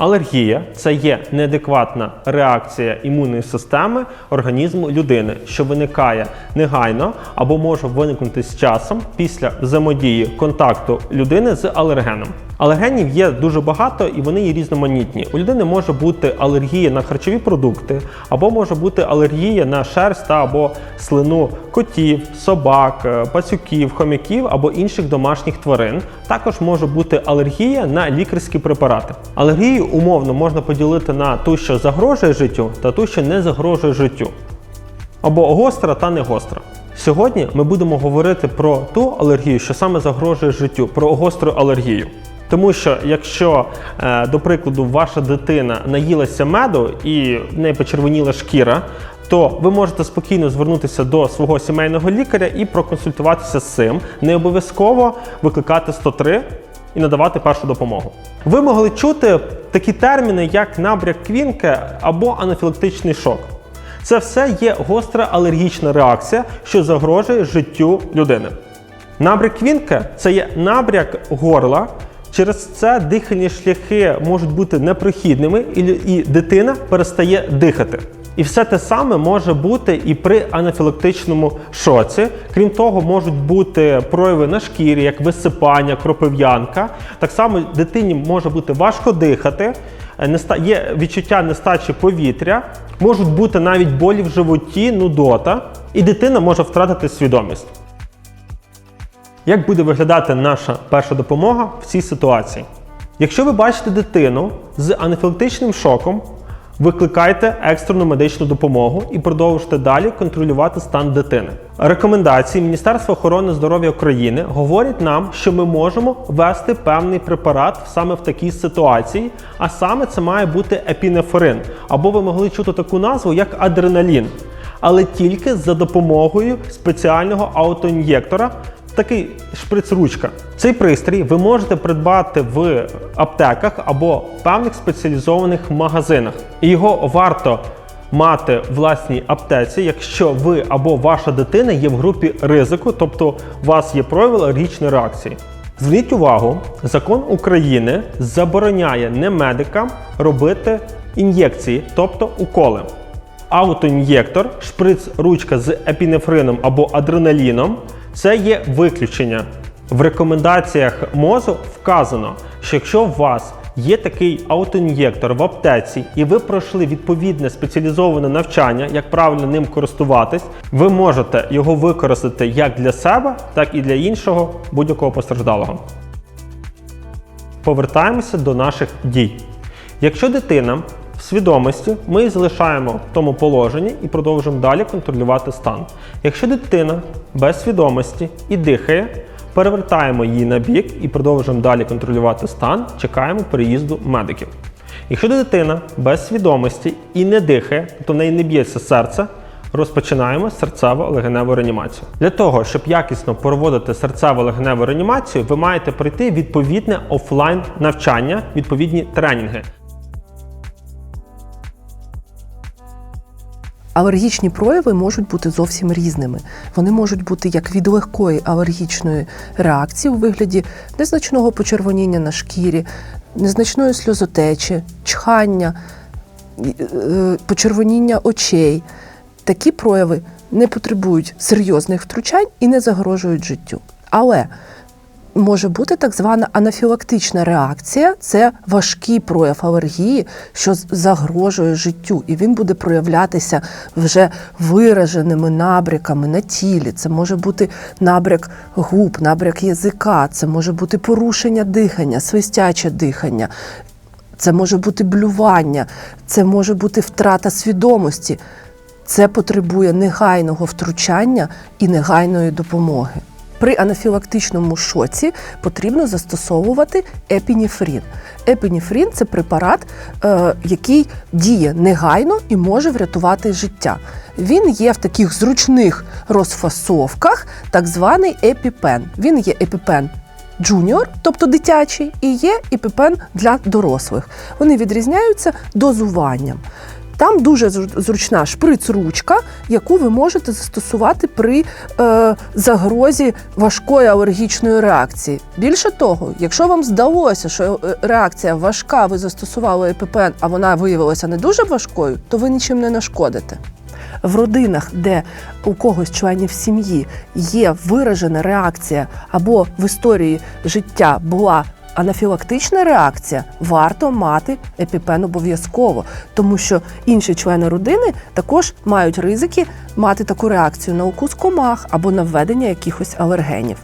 Алергія це є неадекватна реакція імунної системи організму людини, що виникає негайно або може виникнути з часом після взаємодії контакту людини з алергеном. Алергенів є дуже багато і вони є різноманітні. У людини може бути алергія на харчові продукти, або може бути алергія на шерсть та або слину котів, собак, е, пацюків, хомяків або інших домашніх тварин. Також може бути алергія на лікарські препарати. Алергію умовно можна поділити на ту, що загрожує життю, та ту, що не загрожує життю або гостра та не гостра. Сьогодні ми будемо говорити про ту алергію, що саме загрожує життю, про гостру алергію. Тому що якщо, е, до прикладу, ваша дитина наїлася меду і в неї почервоніла шкіра, то ви можете спокійно звернутися до свого сімейного лікаря і проконсультуватися з цим. Не обов'язково викликати 103 і надавати першу допомогу. Ви могли чути такі терміни, як набряк квінке або анафілактичний шок. Це все є гостра алергічна реакція, що загрожує життю людини. Набряк квінке це є набряк горла. Через це дихальні шляхи можуть бути непрохідними, і, дитина перестає дихати. І все те саме може бути і при анафілактичному шоці. Крім того, можуть бути прояви на шкірі, як висипання, кропив'янка. Так само дитині може бути важко дихати, е, є відчуття нестачі повітря, можуть бути навіть болі в животі, нудота, і дитина може втратити свідомість. Як буде виглядати наша перша допомога в цій ситуації? Якщо ви бачите дитину з анафілактичним шоком, викликайте екстрену медичну допомогу і продовжуйте далі контролювати стан дитини. Рекомендації Міністерства охорони здоров'я України говорять нам, що ми можемо ввести певний препарат саме в такій ситуації, а саме це має бути епінефрин, або ви могли чути таку назву як адреналін, але тільки за допомогою спеціального аутоін'єктора, такий шприц-ручка. Цей пристрій ви можете придбати в аптеках або певних спеціалізованих магазинах. І його варто мати власній аптеці, якщо ви або ваша дитина є в групі ризику, тобто у вас є прояви алергічної реакції. Зверніть увагу, закон України забороняє немедикам робити ін'єкції, тобто уколи. Аутоін'єктор, шприц-ручка з епінефрином або адреналіном це є виключення. В рекомендаціях МОЗу вказано, що якщо у вас є такий аутоін'єктор в аптеці, і ви пройшли відповідне спеціалізоване навчання, як правильно ним користуватись, ви можете його використати як для себе, так і для іншого будь-якого постраждалого. Повертаємося до наших дій. Якщо дитина свідомості, ми залишаємо в тому положенні і продовжуємо далі контролювати стан. Якщо дитина без свідомості і дихає, перевертаємо її на бік і продовжуємо далі контролювати стан, чекаємо переїзду медиків. Якщо дитина без свідомості і не дихає, то в неї не б'ється серце, розпочинаємо серцево-легеневу реанімацію. Для того, щоб якісно проводити серцево-легеневу реанімацію, ви маєте пройти відповідне офлайн навчання, відповідні тренінги. Алергічні прояви можуть бути зовсім різними. Вони можуть бути як від легкої алергічної реакції у вигляді незначного почервоніння на шкірі, незначної сльозотечі, чхання, е, почервоніння очей. Такі прояви не потребують серйозних втручань і не загрожують життю. Але може бути так звана анафілактична реакція це важкий прояв алергії, що загрожує життю, і він буде проявлятися вже вираженими набряками на тілі. Це може бути набряк губ, набряк язика, це може бути порушення дихання, свистяче дихання. Це може бути блювання, це може бути втрата свідомості. Це потребує негайного втручання і негайної допомоги. При анафілактичному шоці потрібно застосовувати епінефрін. Епінефрін це препарат, е, який діє негайно і може врятувати життя. Він є в таких зручних розфасовках, так званий епіпен. Він є епіпен джуніор, тобто дитячий, і є епіпен для дорослих. Вони відрізняються дозуванням. Там дуже зручна шприц-ручка, яку ви можете застосувати при е, загрозі важкої алергічної реакції. Більше того, якщо вам здалося, що е, реакція важка, ви застосували ЕППН, а вона виявилася не дуже важкою, то ви нічим не нашкодите. В родинах, де у когось членів сім'ї є виражена реакція або в історії життя була анафілактична реакція, варто мати епіпен обов'язково, тому що інші члени родини також мають ризики мати таку реакцію на укус комах або на введення якихось алергенів.